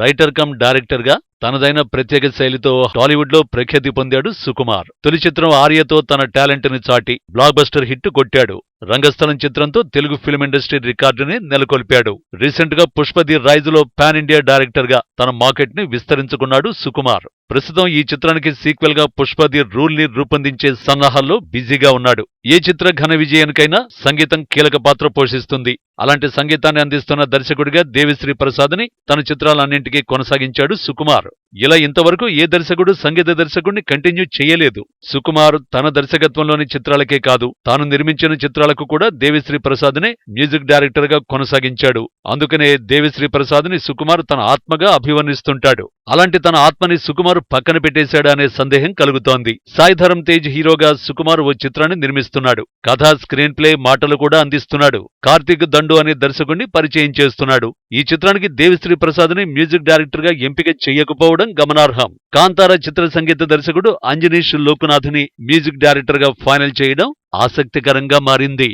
Writer cum డైరెక్టర్గా తనదైన ప్రత్యేక శైలితో టాలీవుడ్లో ప్రఖ్యాతి పొందాడు సుకుమార్. తొలి చిత్రం ఆర్యతో తన టాలెంట్ని చాటి బ్లాక్ బస్టర్ హిట్ కొట్టాడు. రంగస్థలం చిత్రంతో తెలుగు ఫిల్మ్ ఇండస్ట్రీ రికార్డుని నెలకొల్పాడు. రీసెంట్గా పుష్పది రైజ్లో పాన్ ఇండియా డైరెక్టర్గా తన మార్కెట్ని విస్తరించుకున్నాడు సుకుమార్. ప్రస్తుతం ఈ చిత్రానికి సీక్వెల్గా పుష్పది రూల్ని రూపొందించే సన్నాహాల్లో బిజీగా ఉన్నాడు. ఏ చిత్ర ఘన విజయానికైనా సంగీతం కీలక పాత్ర పోషిస్తుంది. అలాంటి సంగీతాన్ని అందిస్తున్న దర్శకుడిగా దేవిశ్రీ ప్రసాద్ని తన చిత్రాలన్నింటికీ కొనసాగించాడు సుకుమార్. ఇలా ఇంతవరకు ఏ దర్శకుడు సంగీత దర్శకుడిని కంటిన్యూ చేయలేదు. సుకుమార్ తన దర్శకత్వంలోని చిత్రాలకే కాదు తాను నిర్మించిన చిత్రాలకు కూడా దేవిశ్రీ ప్రసాద్ నే మ్యూజిక్ డైరెక్టర్గా కొనసాగించాడు. అందుకనే దేవిశ్రీ ప్రసాద్ని సుకుమార్ తన ఆత్మగా అభివర్ణిస్తుంటాడు. అలాంటి తన ఆత్మని సుకుమార్ పక్కన పెట్టేశాడా అనే సందేహం కలుగుతోంది. సాయిధరం తేజ్ హీరోగా సుకుమార్ ఓ చిత్రాన్ని నిర్మిస్తున్నాడు. కథ స్క్రీన్ ప్లే మాటలు కూడా అందిస్తున్నాడు. కార్తీక్ దండు అనే దర్శకుణ్ణి పరిచయం చేస్తున్నాడు. ఈ చిత్రానికి దేవిశ్రీ ప్రసాద్ని మ్యూజిక్ డైరెక్టర్గా ఎంపిక చేయకపోవడం గమనార్హం. కాంతార చిత్ర సంగీత దర్శకుడు అంజనీష్ లోకునాథ్ని మ్యూజిక్ డైరెక్టర్గా ఫైనల్ చేయడం ఆసక్తికరంగా మారింది.